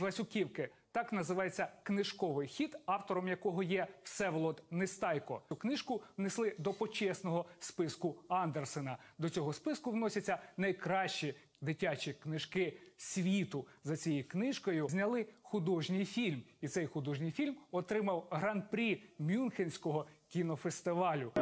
Васюківки. Так називається книжковий хід, автором якого є Всеволод Нестайко. Цю книжку внесли до почесного списку Андерсена. До цього списку вносяться найкращі дитячі книжки світу. За цією книжкою зняли художній фільм, і цей художній фільм отримав гран-прі Мюнхенського кінофестивалю.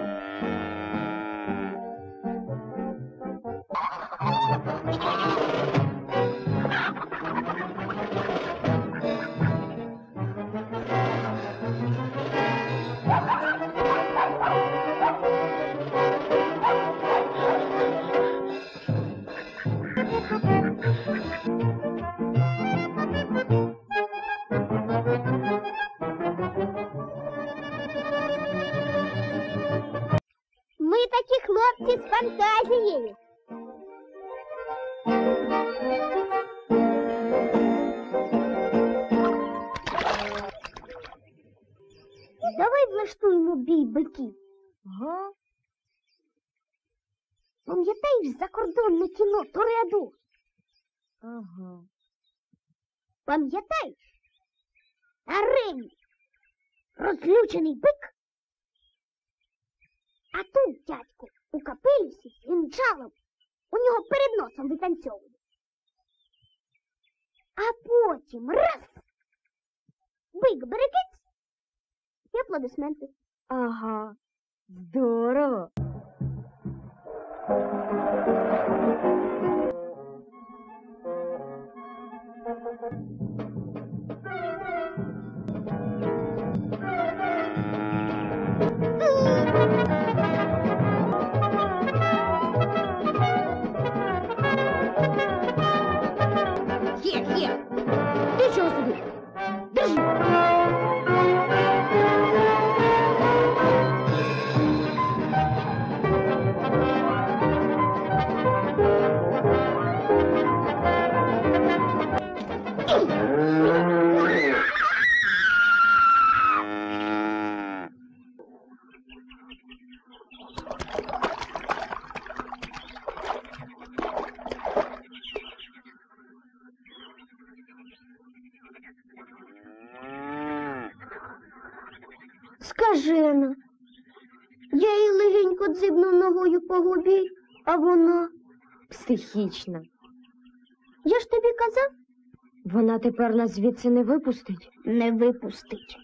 Ми такі хлопці з фантазією. Давай влаштуємо бій биків. Ага. Пам'ятаєш закордонне кіно Тореадор? Ага. Пам'ятаєш? Арені розлючений бик. А тут дядько у капелюсі з інджалом у нього перед носом витанцьовує. А потім раз. Бик берегець і аплодисменти. Ага. Здорово. Є, є. Скажена. Я їй легенько дзибну ногою по губі, а вона. Психічна. Я ж тобі казав, Вона тепер нас звідси не випустить. не випустить.